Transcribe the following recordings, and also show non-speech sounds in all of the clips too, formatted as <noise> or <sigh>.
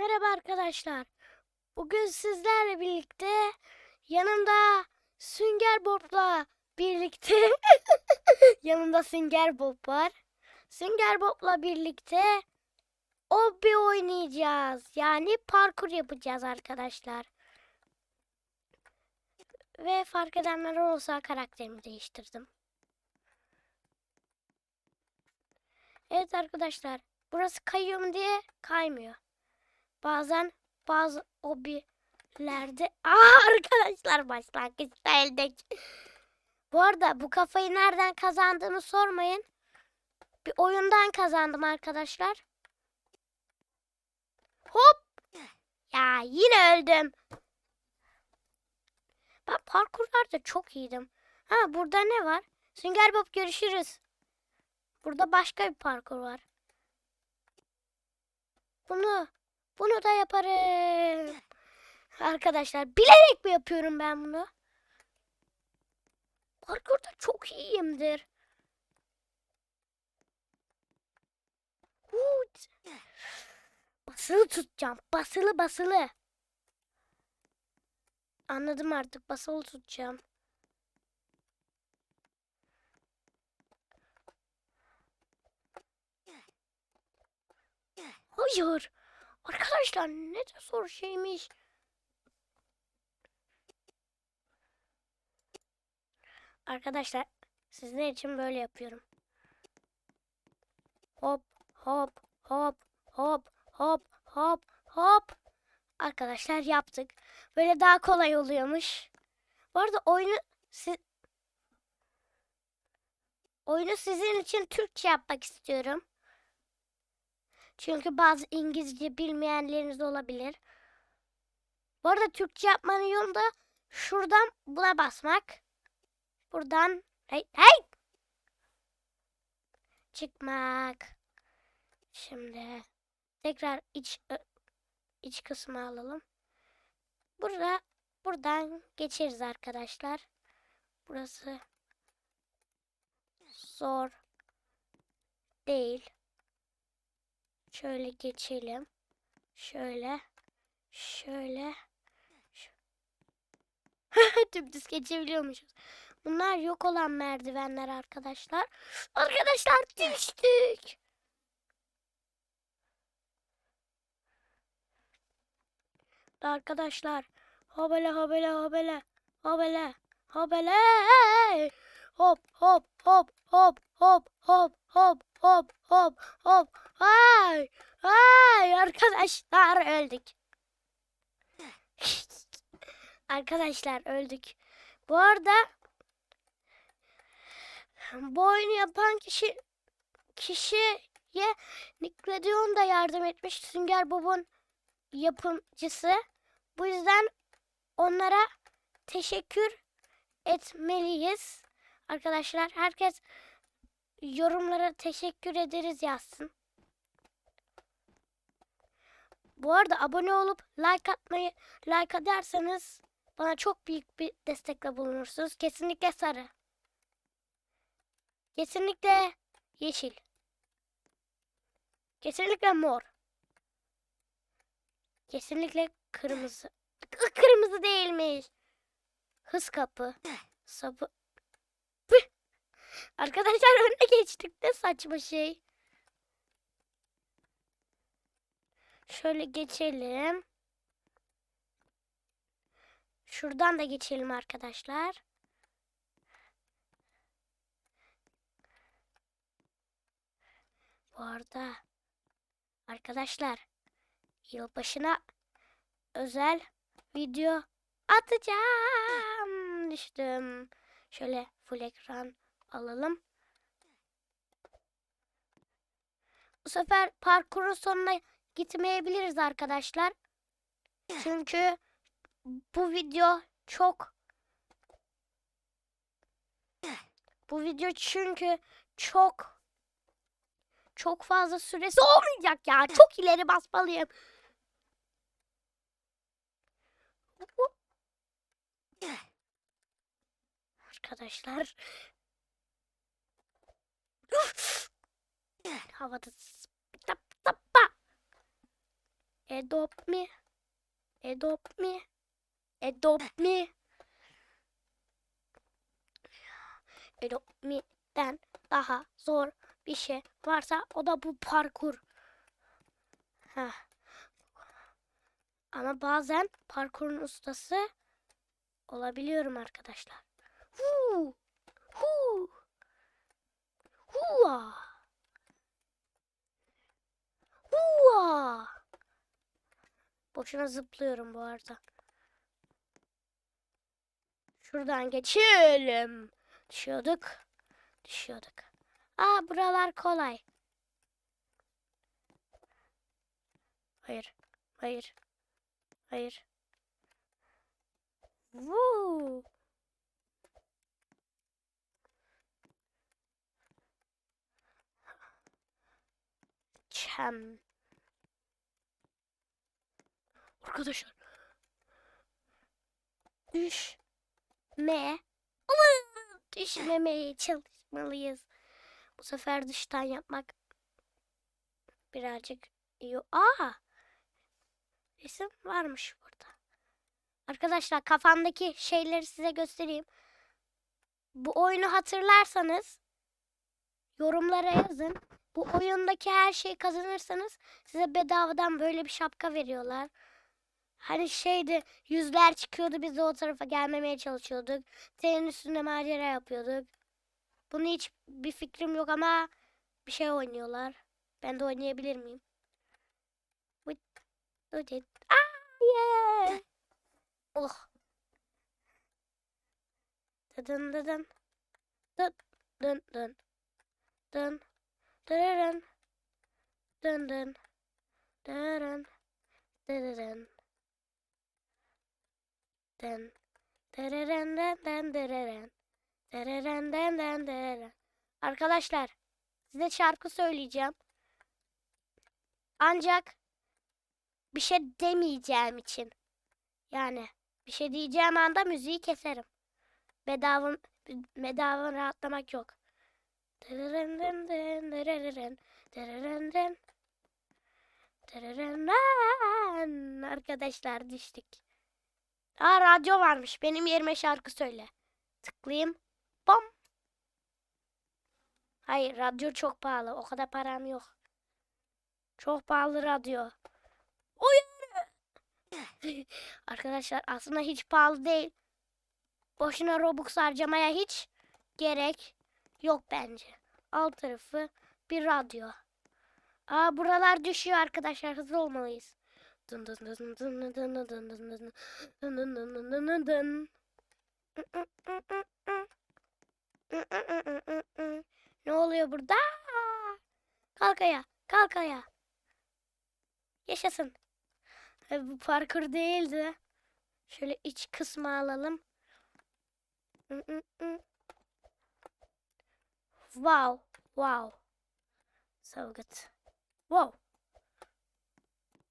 Merhaba arkadaşlar. Bugün sizlerle birlikte yanımda Sünger Bob'la birlikte <laughs> yanımda Sünger Bob var. Sünger Bob'la birlikte obbi oynayacağız. Yani parkur yapacağız arkadaşlar. Ve fark edenler olursa karakterimi değiştirdim. Evet arkadaşlar. Burası kayıyor mu diye kaymıyor. Bazen bazı hobilerde... Aa arkadaşlar başlangıçta eldik. Bu arada bu kafayı nereden kazandığımı sormayın. Bir oyundan kazandım arkadaşlar. Hop! Ya yine öldüm. Ben parkurlarda çok iyiydim. Ha burada ne var? Sünger Bob görüşürüz. Burada başka bir parkur var. Bunu bunu da yaparım. Arkadaşlar bilerek mi yapıyorum ben bunu? Parkurda çok iyiyimdir. Basılı tutacağım. Basılı basılı. Anladım artık. Basılı tutacağım. Hayır. Arkadaşlar ne de zor şeymiş. Arkadaşlar sizler için böyle yapıyorum. Hop hop hop hop hop hop hop. Arkadaşlar yaptık. Böyle daha kolay oluyormuş. Bu arada oyunu siz oyunu sizin için Türkçe yapmak istiyorum. Çünkü bazı İngilizce bilmeyenleriniz olabilir. Bu arada Türkçe yapmanın yolu da şuradan buna basmak. Buradan hey hey çıkmak. Şimdi tekrar iç iç kısmı alalım. Burada buradan geçeriz arkadaşlar. Burası zor değil. Şöyle geçelim. Şöyle. Şöyle. Dümdüz <laughs> geçebiliyormuşuz. Bunlar yok olan merdivenler arkadaşlar. Arkadaşlar düştük. Arkadaşlar. Habele habele habele. Habele. Habele. Hop hop hop hop hop hop hop hop hop hop. Ay. Ay arkadaşlar öldük. <laughs> arkadaşlar öldük. Bu arada bu oyunu yapan kişi kişiye Nickelodeon da yardım etmiş. Sünger Bob'un yapımcısı. Bu yüzden onlara teşekkür etmeliyiz. Arkadaşlar herkes yorumlara teşekkür ederiz yazsın. Bu arada abone olup like atmayı like ederseniz bana çok büyük bir destekle bulunursunuz. Kesinlikle sarı. Kesinlikle yeşil. Kesinlikle mor. Kesinlikle kırmızı. Kırmızı değilmiş. Hız kapı. Sapı. Arkadaşlar önüne geçtik. Ne saçma şey. Şöyle geçelim. Şuradan da geçelim arkadaşlar. Bu arada arkadaşlar yılbaşına özel video atacağım. Düştüm. Şöyle full ekran alalım. Bu sefer parkurun sonuna gitmeyebiliriz arkadaşlar. Çünkü bu video çok bu video çünkü çok çok fazla süresi olmayacak ya. Çok ileri basmalıyım. Arkadaşlar. Havada zıp- tappa. Adopt me. Adopt me. Adopt me. Adopt me'den daha zor bir şey varsa o da bu parkur. Heh. Ama bazen parkurun ustası olabiliyorum arkadaşlar. Huu. Huu. Hua. Hua. Boşuna zıplıyorum bu arada. Şuradan geçelim. Düşüyorduk. Düşüyorduk. Aa buralar kolay. Hayır. Hayır. Hayır. Woo. Çem. Arkadaşlar. Düşme. Düşmemeye çalışmalıyız. Bu sefer dıştan yapmak birazcık iyi. Aa! Resim varmış burada. Arkadaşlar kafamdaki şeyleri size göstereyim. Bu oyunu hatırlarsanız yorumlara yazın. Bu oyundaki her şeyi kazanırsanız size bedavadan böyle bir şapka veriyorlar. Hani şeydi yüzler çıkıyordu biz de o tarafa gelmemeye çalışıyorduk. Trenin üstünde macera yapıyorduk. Bunu hiç bir fikrim yok ama bir şey oynuyorlar. Ben de oynayabilir miyim? Ah, yeah. <laughs> Oh. Dın dın dın. Dın dın dın. Dın. Dırırın. Dın dın. Dırırın. Dırırın. Dın. Dırırın dın dın dırırın. Dırırın dın dın dırırın. Arkadaşlar size şarkı söyleyeceğim. Ancak bir şey demeyeceğim için. Yani bir şey diyeceğim anda müziği keserim. Bedava, bedava rahatlamak yok. Arkadaşlar düştük. Aa radyo varmış. Benim yerime şarkı söyle. Tıklayayım. Bom. Hayır radyo çok pahalı. O kadar param yok. Çok pahalı radyo. <laughs> Arkadaşlar aslında hiç pahalı değil. Boşuna Robux harcamaya hiç gerek yok bence. Alt tarafı bir radyo. Aa buralar düşüyor arkadaşlar hızlı olmalıyız. Ne oluyor burada? Kalk ayağa, kalk ayağa. Yaşasın. E, bu parkur değildi. Şöyle iç kısmı alalım. Wow, wow. So good. Wow.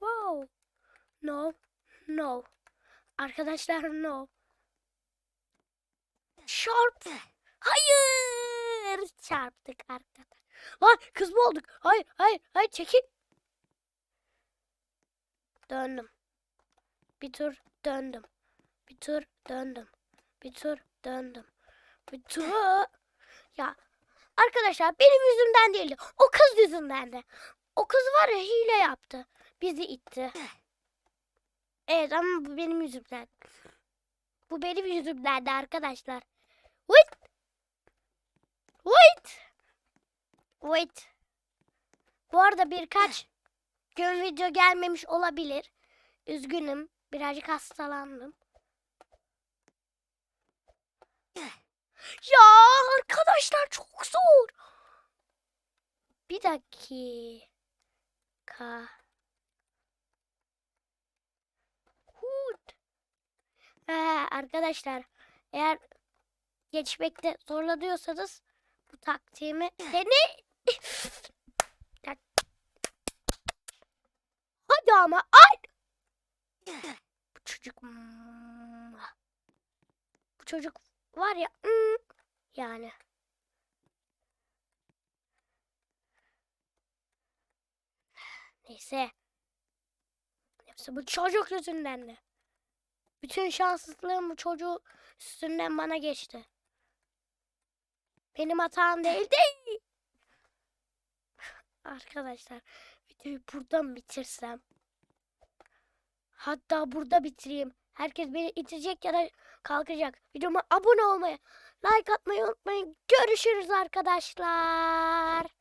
Wow. No, no. Arkadaşlar no. Çarp. Hayır. Çarptık arkadaşlar. Lan kız mı olduk? Hayır, hayır, hayır çekil. Döndüm. Bir tur döndüm. Bir tur döndüm. Bir tur döndüm. Bir tur. Ya arkadaşlar benim yüzümden değildi. O kız yüzünden de. O kız var ya hile yaptı. Bizi itti. Evet ama bu benim yüzümden. Bu benim yüzümden de arkadaşlar. Wait. Wait. Wait. Bu arada birkaç gün video gelmemiş olabilir. Üzgünüm. Birazcık hastalandım. Ya arkadaşlar çok zor. Bir dakika. Hud. Ha, arkadaşlar eğer geçmekte zorlanıyorsanız bu taktiğimi <laughs> dene. Hadi ama ay. Bu çocuk bu çocuk var ya yani. Neyse. İşte bu çocuk yüzünden de. Bütün şanssızlığım bu çocuğu üstünden bana geçti. Benim hatam değildi. Arkadaşlar videoyu buradan bitirsem. Hatta burada bitireyim. Herkes beni itecek ya da kalkacak. Videoma abone olmayı, like atmayı unutmayın. Görüşürüz arkadaşlar.